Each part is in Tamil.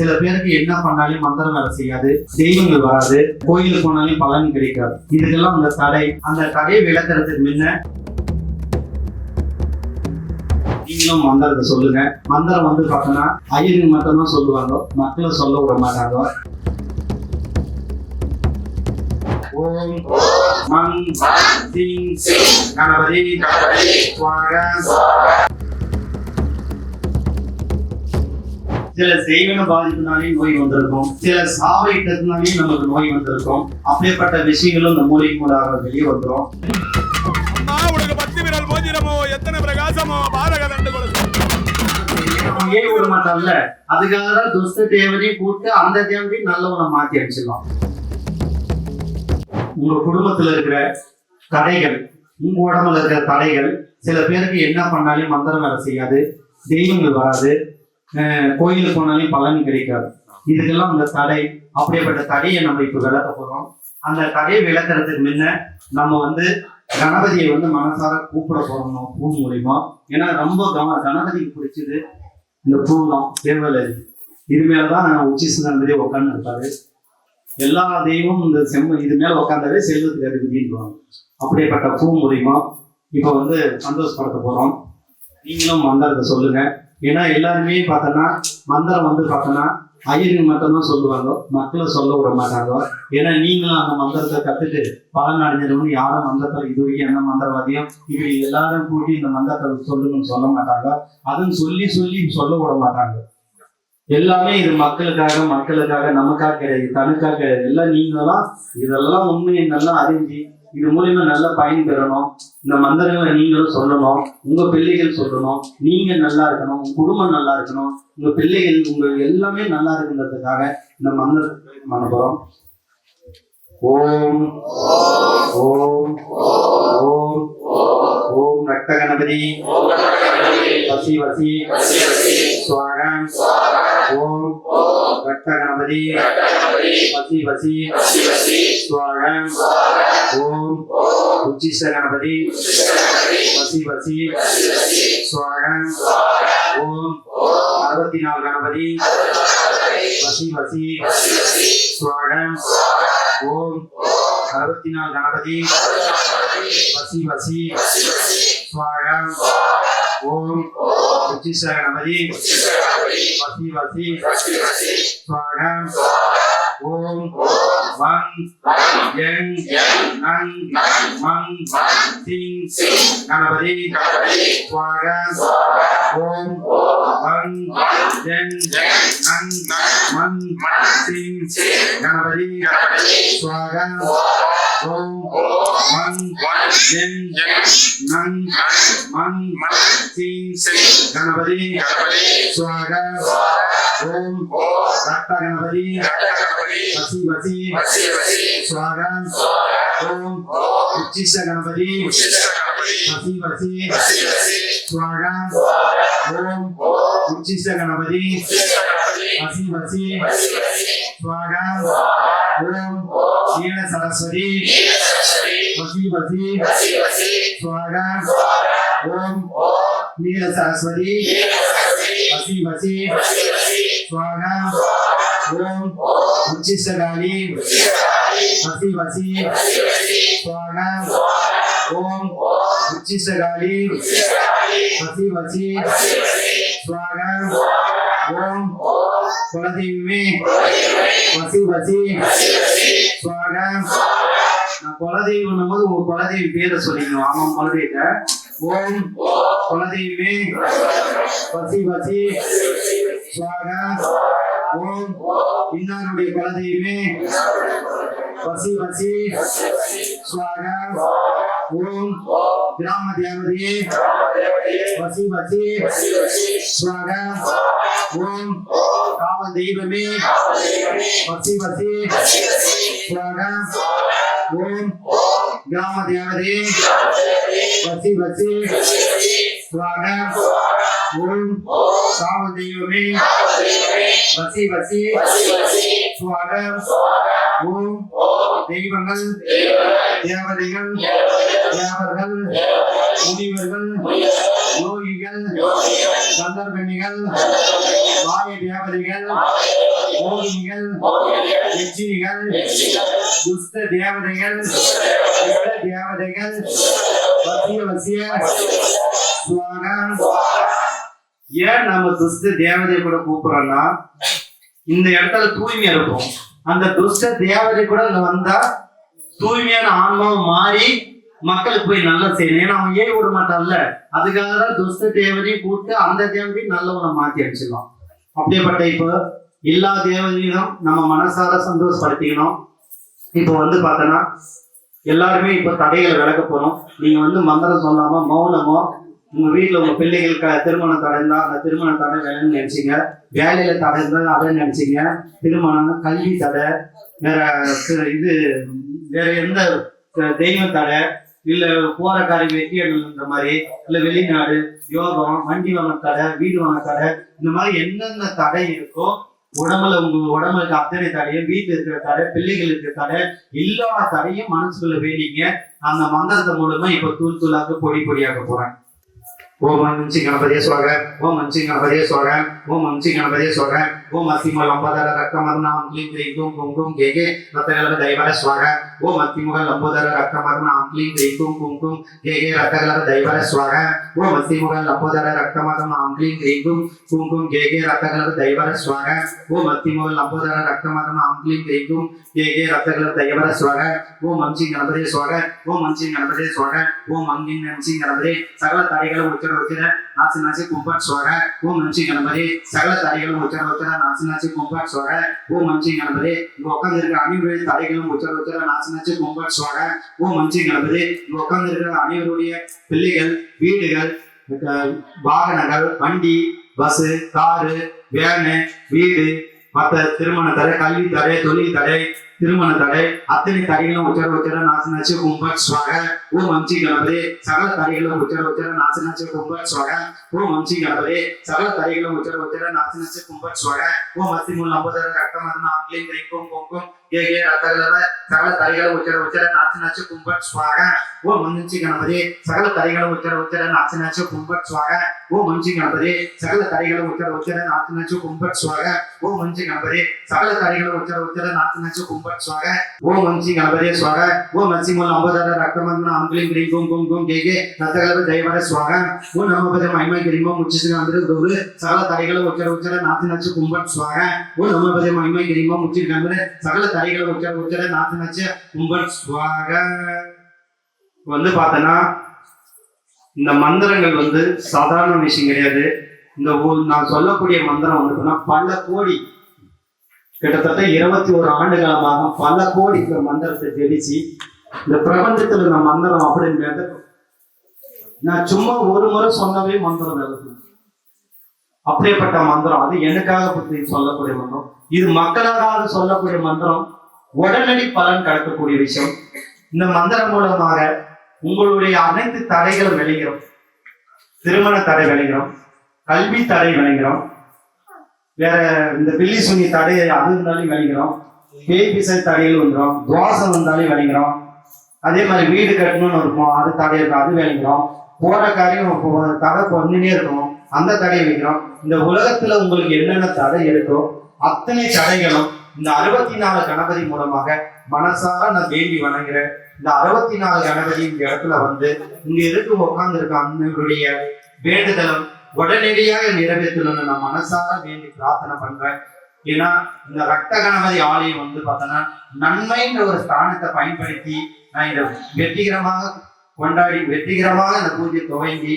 சில பேருக்கு என்ன பண்ணாலும் மந்திரம் வேலை செய்யாது தெய்வங்கள் வராது கோயிலுக்கு போனாலும் பலன் கிடைக்காது. இதுக்கெல்லாம் அந்த தடை. அந்த தடையை விளக்குறதுக்கு முன்ன நீங்களும் மந்திரத்தை சொல்லுங்க. மந்திரம் வந்து பார்த்தோன்னா ஐயருங்க மட்டும்தான் சொல்லுவாங்க. மக்களை சொல்ல விட மாட்டாங்க. ஓம் மங் சிங் கணபதி. சுவாக சில செய்வன பாதிப்புனாலே நோய் வந்திருக்கும். சில சாவையிட்டதுனாலே நமக்கு நோய் வந்திருக்கும். அப்படிப்பட்ட விஷயங்களும் இந்த மூலிகை மூலாக வெளியே வந்துடும் பத்து விரல் மோதிரமோ எத்தனை பிரகாசமோ ஏன் விட மாட்டான்ல அதுக்காக துஷ்ட தேவனையும் கூப்பிட்டு அந்த தேவனையும் நல்லவனை மாத்தி அடிச்சிடலாம் உங்க குடும்பத்துல இருக்கிற தடைகள் உங்க உடம்புல இருக்கிற தடைகள் சில பேருக்கு என்ன பண்ணாலும் மந்திரம் வேலை செய்யாது. தெய்வங்கள் வராது. கோயிலுக்கு போனாலும் பலன் கிடைக்காது. இதுக்கெல்லாம் அந்த தடை அப்படிப்பட்ட தடையை நம்ம இப்ப விளக்க போறோம். அந்த தடையை விளக்குறதுக்கு முன்ன நம்ம வந்து கணபதியை வந்து மனசார கூப்பிட போறோம் பூ மூலியமா. ஏன்னா ரொம்ப கவ கணபதிக்கு பிடிச்சது இந்த பூ தான் தேவலரி. இது மேலதான் உச்சி சுந்தரம்பதி உட்காந்து இருப்பாரு. எல்லா தெய்வமும் இந்த செம்ம இது மேல உட்காந்தாலே செல்வத்துக்கு அதிபதின்றாங்க அப்படிப்பட்ட பூ மூலியமா இப்ப வந்து சந்தோஷப்படுத்த போறோம். நீங்களும் மந்திரத்தை சொல்லுங்க. ஏன்னா எல்லாருமே பார்த்தோன்னா மந்திரம் வந்து பார்த்தோன்னா ஐயருங்க மட்டும்தான் சொல்லுவாங்க. மக்களை சொல்ல விட மாட்டாங்க. ஏன்னா நீங்களும் அந்த மந்திரத்தை கத்துட்டு பலன் அடைஞ்சிடணும்னு யாரும் மந்திரத்தில் இது வரைக்கும் என்ன மந்திரவாதியம் இப்படி எல்லாரும் கூட்டி இந்த மந்திரத்தை சொல்லுங்கன்னு சொல்ல மாட்டாங்க. அதுன்னு சொல்லி சொல்லி சொல்ல விட மாட்டாங்க. எல்லாமே இது மக்களுக்காக மக்களுக்காக நமக்காக கிடையாது தனக்காக கிடையாது. எல்லாம் நீங்களாம் இதெல்லாம் உண்மையை நல்லா அறிஞ்சு இது மூலியமா நல்ல பயன் பெறணும். இந்த மந்திரங்களை நீங்களும் சொல்லணும். உங்க பிள்ளைகள் சொல்லணும். நீங்க நல்லா இருக்கணும். உங்க குடும்பம் நல்லா இருக்கணும். உங்க பிள்ளைகள் உங்க எல்லாமே நல்லா இருக்குன்றதுக்காக இந்த மந்திரத்தை பண்ண போறோம் ஓம். ஓம். ஓம். ஓம் ரக்த கணபதி வசி வசி. ஸ்வாகம் ஓம் ரக்த கணபதி வசி வசி. ஸ்வாகம் ஓம் உச்சிஷ்ட கணபதி வசி வசி. ஸ்வாகம் ஓம் அறுபத்தி நாலு கணபதி. வசி வசி. ஸ்வாகம் ஓம் அறுபத்தி நாலு கணபதி வசி வசி ஸ்வாகம் ஓம் உச்சிஷ்ட கணபதி வசி வசி ஸ்வாகம் ஓம் வங் யங் நங் மங் சிங் கணபதி ஸ்வாகம் ஓம் வங் யங் நங் மங் சிங் கணபதி ஸ்வாகம் ஓம் வங் யங் நங் மங் சிங் கணபதி ஸ்வாகம் ஓம் ரக்த கணபதி வசி வசி ஸ்வாகம் ஓம் உச்சிஷ்ட கணபதி வசி வசி ஸ்வாகம் ஓம் உச்சிஷ்ட கணபதி வசி வசி ஸ்வாகம் ஓம் நீல சரஸ்வதி வசி வசி ஸ்வாகம் ஓம் நீல சரஸ்வதி வசி வசி ஸ்வாகம் ஓம் உச்சிஷ்டகாளி வசி வசி. ஸ்வாகம் ஓம். உச்சிஷ்டகாளி வசி வசி. ஸ்வாகம் ஓம். குலதெய்வமே. வசி வசி. ஸ்வாகம் நான் குலதெய்வம் போது உங்க குலதெய்வ பேரை சொல்லிக்கணும். ஆமாம் குலதெய்வ ஓம். குலதெய்வமே. வசி வசி. ஸ்வாகம் ஓம் இன்னாருடைய குலதெய்வமே வசி வசி ஸ்வாகம் ஓம் கிராம தேவதையே வசி வசி ஸ்வாகம் ஓம் காவ தெய்வமே வசி வசி ஸ்வாகம் ஓம் கிராம தேவதையே வசி வசி ஸ்வாகம் ஓம் राम जीव में बसी बसी। स्वागत ओम। देवी मंगल देव मंगल देव मंगल मुनि मंगल योगिगल गंधर्व निगल वाय देव निगल भोग निगल यज्ञ निगल दुष्ट देव निगल दुष्ट देव निगल बसी बसी स्वागत ஏன் நம்ம துஷ்ட தேவதை கூட கூப்பிடுறோம்னா இந்த இடத்துல தூய்மையா இருக்கும். அந்த துஷ்ட தேவதை கூட இங்க வந்தா தூய்மையான ஆன்மாவும் மாறி மக்களுக்கு போய் நல்லா செய்யணும் ஏன்னா அவன் ஏறி விட மாட்டான்ல? அதுக்காக தான் துஷ்ட தேவதையும் கூப்பிட்டு அந்த தேவதையும் நல்லவனை மாத்தி அடிச்சிடலாம் அப்படியேப்பட்ட இப்போ எல்லா தேவதையும் நம்ம மனசார சந்தோஷப்படுத்திக்கணும். இப்போ வந்து பார்த்தோன்னா எல்லாருமே இப்போ தடைகளை விளக்க போறோம். நீங்க வந்து மந்திரம் சொல்லாம மௌனமோ உங்க வீட்டுல உங்க பிள்ளைகளுக்கு திருமணம் தடை அந்த திருமண தடை வேலைன்னு நினைச்சீங்க. வேலையில தடை இருந்தா அதை நினைச்சீங்க. திருமணம் கல்வி தடை வேற இது வேற எந்த தெய்வ தடை இல்ல போகிற காரியம் வெற்றி அடையணுன்ற மாதிரி இல்ல வெளிநாடு யோகம் வண்டி வாங்க தடை வீடு வாங்க தடை இந்த மாதிரி என்னென்ன தடை இருக்கோ உடம்புல உங்க உடம்புக்கு அத்தனை தடையும் வீட்டுல இருக்கிற தடை பிள்ளைகளுக்கு இருக்கிற தடை எல்லா தடையும் மனசுக்குள்ள வேண்டிங்க. அந்த மந்திரத்தை மூலமா இப்ப தூள் தூளாக்க பொடி பொடியாக போறேன். ஓம் அஞ்சி கணபதியே சுவாக ஓம் அஞ்சி கணபதியே சுவாக ஓம் அஞ்சி கணபதியே சுவாக ஓம் அத்திமுக லம்போதர ரக்தமர்ணம் கிளீம் கிரீம் கும் கும் கும் கே கே ரத்தகலப தைவர சுவாக ஓம் அத்திமுக லம்போதர ரக்தமர்ணம் கிளீம் கிரீம் கும் கும் கும் கே கே ரத்தகலப தைவர சுவாக ஓம் அத்திமுக லம்போதர ரக்தமர்ணம் கிளீம் கிரீம் கும் கும் கும் கே கே ரத்தகலப தைவர சுவாக ஓம் அத்திமுக லம்போதர ரக்தமர்ணம் கிளீம் கிரீம் கும் கே கே ரத்தகலப தைவர சுவாக ஓம் அஞ்சி கணபதியே சுவாக ஓம் அஞ்சி கணபதியே சுவாக ஓம் அங்கின் அஞ்சி கணபதி சகல தடைகளும் உச்சர உச்சர நாசி நாசி கும்பட் சுவாக ஓம் மஞ்சி கணபதி சகல தடைகளும் உச்சர உச்சர நாசி நாசி கும்பாட் சுவாக ஓம் மஞ்சி கணபதி இங்க உட்கார்ந்து இருக்கிற அனைவருடைய தடைகளும் உச்சர உச்சர நாசி நாசி கும்பாட் சுவாக ஓம் மஞ்சி கணபதி இங்க உட்கார்ந்து இருக்கிற அனைவருடைய பிள்ளைகள் வீடுகள் வாகனங்கள் வண்டி பஸ் காரு வேனு வீடு மற்ற திருமண தடை கல்வி தடை தொழில் தடை திருமண தடை அத்தனை தடைகளும் உச்சர உச்சர நாசனாச்சு நாசி கும்பட் சுவாக ஓம் வம்சி கணபதி சகல தடைகளும் உச்சர உச்சர நாசனாச்சு நாசி கும்பட் சுவாக ஓம் வம்சி கணபதி சகல தடைகளும் உச்சர உச்சர நாசனாச்சு நாசி கும்பட் சுவாக ஓம் அத்தி மூல் நம்பதர ரக்தமர்ண ஆங்கிலேயும் கிரைக்கும் பொங்கும் ஏ ஏ ரத்தகலர சகல தடைகளும் உச்சர உச்சர நாசி நாசி கும்பட் சுவாக. ஓம் மஞ்சி கணபதி சகல தடைகளும் உச்சர உச்சர நாசி நாசி கும்பட் சுவாக. ஓம் மஞ்சி கணபதி சகல தடைகளும் உச்சர உச்சர நாசி நாசி கும்பட் சுவாக. ஓம் மஞ்சி கணபதி சகல தடைகளும் உச்சர உச்சர நாசி நாசி கும்பட் சுவாக. ஓம் மஞ்சி கணபதி சுவாக. ஓம் மச்சி மூல அம்பதர ரக்தமர்ண ஆங்கிலேயும் கிரைக்கும் பொங்கும் கே கே ரத்தகலர ஜெயவர சுவாக. ஓம் நமபத மகிமை கிரிமம் உச்சிசிங்க வந்து குரு சகல தடைகளும் உச்சர உச்சர நாசி நாசி கும்பட் சுவாக. ஓம் நமபத மகிமை கிரிமம் உச்சிசிங்க வந்து சகல தடைகளும் உச்சர உச்சர நாசி நாசி கும்பட் சுவாக. வந்து பார்த்தோன்னா இந்த மந்திரங்கள் வந்து சாதாரண விஷயம் கிடையாது. இந்த நான் சொல்லக்கூடிய மந்திரம் வந்து பல கோடி கிட்டத்தட்ட இருபத்தி ஒரு ஆண்டு காலமாக பல கோடி இந்த மந்திரத்தை ஜெபிச்சு இந்த பிரபஞ்சத்தில் இந்த மந்திரம் அப்படின்னு நான் சும்மா ஒரு முறை சொன்னவே மந்திரம் நடக்கும் அப்படியேப்பட்ட மந்திரம் அது எனக்காக பற்றி சொல்லக்கூடிய மந்திரம். இது மக்களுக்காக சொல்லக்கூடிய மந்திரம். உடனடி பலன் கிடைக்கக்கூடிய விஷயம். இந்த மந்திரம் மூலமாக உங்களுடைய அனைத்து தடைகளும் விளைகிறோம். திருமண தடை விளைகிறோம். கல்வி தடை விளைகிறோம். வேற இந்த பில்லி சுனி தடை அது இருந்தாலும் விளைகிறோம். பேபிசை தடையில் தடைகள் வந்துடும் துவாசம் வந்தாலும் விளைகிறோம். அதே மாதிரி வீடு கட்டணும்னு இருக்கும். அது தடை இருக்கும் அது விளைகிறோம். போற காரியம் தடை பண்ணினே இருக்கும். அந்த தடையை வைக்கிறோம். இந்த உலகத்துல உங்களுக்கு என்னென்ன தடை இருக்கோ அத்தனை தடைகளும் இந்த அறுபத்தி நாலு கணபதி மூலமாக மனசார நான் வேண்டி வணங்குறேன். இந்த அறுபத்தி நாலு கணபதி இந்த இடத்துல வந்து இங்க இருக்கு உட்கார்ந்து இருக்க அண்ணனுடைய வேண்டுதலும் உடனடியாக நிறைவேற்றணும்னு நான் மனசார வேண்டி பிரார்த்தனை பண்றேன். ஏன்னா இந்த ரத்த கணபதி ஆலயம் வந்து பார்த்தோன்னா நன்மைன்ற ஒரு ஸ்தானத்தை பயன்படுத்தி நான் இதை வெற்றிகரமாக கொண்டாடி வெற்றிகரமாக இந்த பூஜை துவங்கி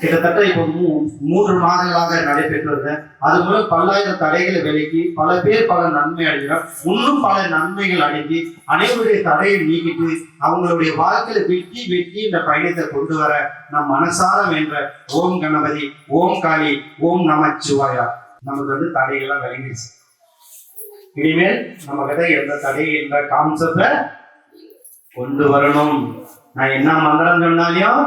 கிட்டத்தட்ட இப்போ மூ- மூன்று மாதங்களாக நடைபெற்று வருது அது மூலம் பல்லாயிரம் தடைகளை விலக்கி பல பேர் பல நன்மை அடைகிறோம் இன்னும் பல நன்மைகள் அடைஞ்சி அனைவருடைய தடையை நீக்கிட்டு அவங்களுடைய வாழ்க்கையில வெட்டி வெட்டி இந்த பயணத்தை கொண்டு வர நம் மனசார என்ற ஓம் கணபதி ஓம் காளி ஓம் நமச்சிவாயா. நமக்கு வந்து தடைகள்லாம் விளங்கிடுச்சு. இனிமேல் நம்ம கிட்ட எந்த தடை என்ற கான்செப்ட கொண்டு வரணும். நான் என்ன மந்திரம் சொன்னாலையும்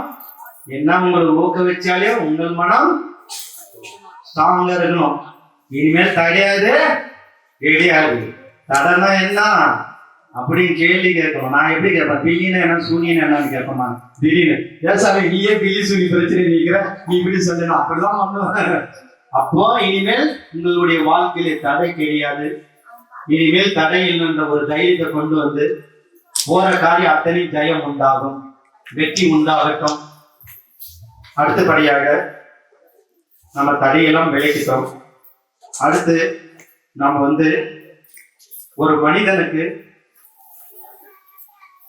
என்ன உங்களை ஊக்குவிச்சாலே உங்கள் மனம் ஸ்ட்ராங்கா இருக்கணும். இனிமேல் தடையாது ரெடியாது தடைனா என்ன? அப்படின்னு கேள்வி கேட்கணும். நான் எப்படி கேட்பேன்? பில்லினா என்ன? சூனியன் என்னன்னு கேட்பேன் நான் திடீர்னு. ஏன் சாமி நீயே பில்லி சூனி பிரச்சனை நீக்கிற? நீ இப்படி சொல்லணும். அப்படிதான் பண்ணுவேன். அப்போ இனிமேல் உங்களுடைய வாழ்க்கையில தடை கிடையாது. இனிமேல் தடை இல்லைன்ற ஒரு தைரியத்தை கொண்டு வந்து போற காரியம் அத்தனை ஜெயம் உண்டாகும். வெற்றி உண்டாகட்டும். அடுத்தபடியாக நம்ம தடையெல்லாம் விளக்கிட்டோம். அடுத்து நம்ம வந்து ஒரு மனிதனுக்கு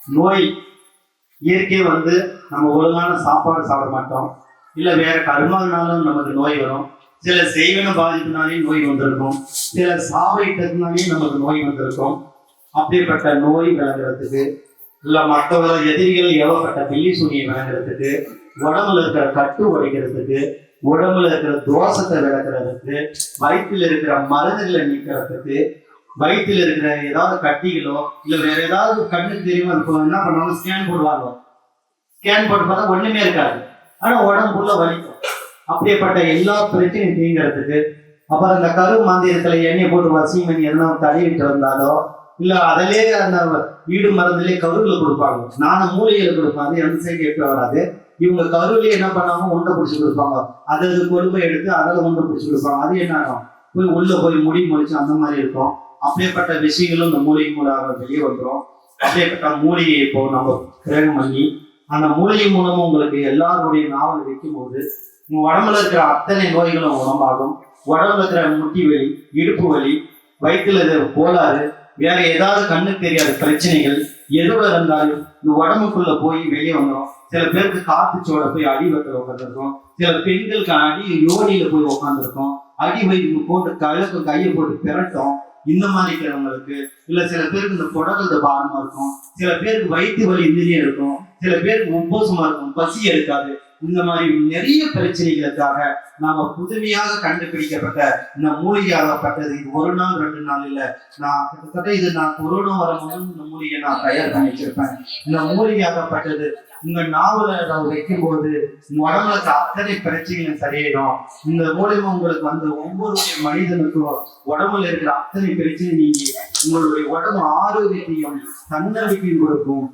நோய் இயற்கை வந்து நம்ம ஒழுங்கான சாப்பாடு சாப்பிட மாட்டோம். இல்லை வேற கர்மனாலும் நமக்கு நோய் வரும். சில செய்வன பாதிப்புனாலே நோய் வந்திருக்கும். சில சாவைட்டதுனாலே நமக்கு நோய் வந்திருக்கும். அப்படிப்பட்ட நோய் விளங்குறதுக்கு இல்ல மற்றவங்க எதிரிகள் ஏவப்பட்ட பில்லி சூனியை விளங்குறதுக்கு உடம்புல இருக்கிற கட்டு உடைக்கிறதுக்கு உடம்புல இருக்கிற தோஷத்தை விளக்குறதுக்கு வயிற்றுல இருக்கிற மருந்துகளை நீக்கிறதுக்கு வயிற்றுல இருக்கிற ஏதாவது கட்டிகளோ இல்ல வேற ஏதாவது கண்ணுக்கு தெரியுமா இருக்கும் என்ன பண்ணுவாங்க ஸ்கேன் போடுவாங்க. ஸ்கேன் போட்டு பார்த்தா ஒண்ணுமே இருக்காது. ஆனா உடம்புக்குள்ள வலிக்கும். அப்படிப்பட்ட எல்லா பிரச்சனையும் தீங்கிறதுக்கு அப்புறம் அந்த கரு மாந்திரத்துல எண்ணெய் போட்டு வசிமணி பண்ணி எதனா தடவிட்டு வந்தாலோ இல்ல அதிலே அந்த வீடு மருந்துலேயே கருவில் கொடுப்பாங்க. நானும் மூலிகையில் கொடுப்பாங்க. எந்த சைடு எடுத்து வராது. இவங்க கருவிலேயே என்ன பண்ணாங்க உண்டை பிடிச்சி கொடுப்பாங்க. அது அது கொழுப்பை எடுத்து அதில் உண்டை பிடிச்சி கொடுப்பாங்க. அது என்ன ஆகும்? போய் உள்ள போய் முடி முழிச்சு அந்த மாதிரி இருக்கும். அப்படியேப்பட்ட விஷயங்களும் இந்த மூலிகை மூலம் வெளியே வந்துடும் அப்படியேப்பட்ட மூலையை இப்போ நம்ம பிரயோகம் பண்ணி அந்த மூலிகை மூலமும் உங்களுக்கு எல்லாருடைய நாவல் வைக்கும் போது உங்க உடம்புல இருக்கிற அத்தனை நோய்களும் உடம்பாகும் உடம்புல இருக்கிற முட்டி வலி இடுப்பு வலி வயிற்றுல கோளாறு வேற ஏதாவது கண்ணுக்கு தெரியாத பிரச்சனைகள் எதுவா இருந்தாலும் இந்த உடம்புக்குள்ள போய் வெளியே வந்துடும் சில பேருக்கு காத்துச்சோட போய் அடி வத்துல உட்காந்துருக்கும் சில பெண்களுக்கு அடி யோனியில போய் உட்காந்துருக்கும் அடி போய் போட்டு கழுக்கு கையை போட்டு பிரட்டும். இந்த மாதிரி இருக்கிறவங்களுக்கு இல்ல சில பேருக்கு இந்த குடல்ல பாரமா இருக்கும். சில பேருக்கு வயிற்று வலி இந்திரியம் இருக்கும். சில பேருக்கு உப்போசமா இருக்கும். பசி எடுக்காது. இந்த மாதிரி நிறைய பிரச்சனைகளுக்காக நாம புதுமையாக கண்டுபிடிக்கப்பட்ட இந்த மூலிகையாகப்பட்டது இது ஒரு நாள் ரெண்டு நாள் இல்ல. நான் கிட்டத்தட்ட இது நான் கொரோனா வரும்போது இந்த மூலிகை நான் தயார் பண்ணி வச்சிருப்பேன் இந்த மூலிகையாகப்பட்டது உங்க நாவல நான் வைக்கும் போது உடம்புல அத்தனை பிரச்சனைகளும் சரியாயிடும். இந்த மூலியமா உங்களுக்கு வந்து ஒவ்வொரு மனிதனுக்கும் உடம்புல இருக்கிற அத்தனை பிரச்சனை நீங்க உங்களுடைய உடம்பு ஆரோக்கியத்தையும் தன்னம்பிக்கையும் கொடுக்கும்.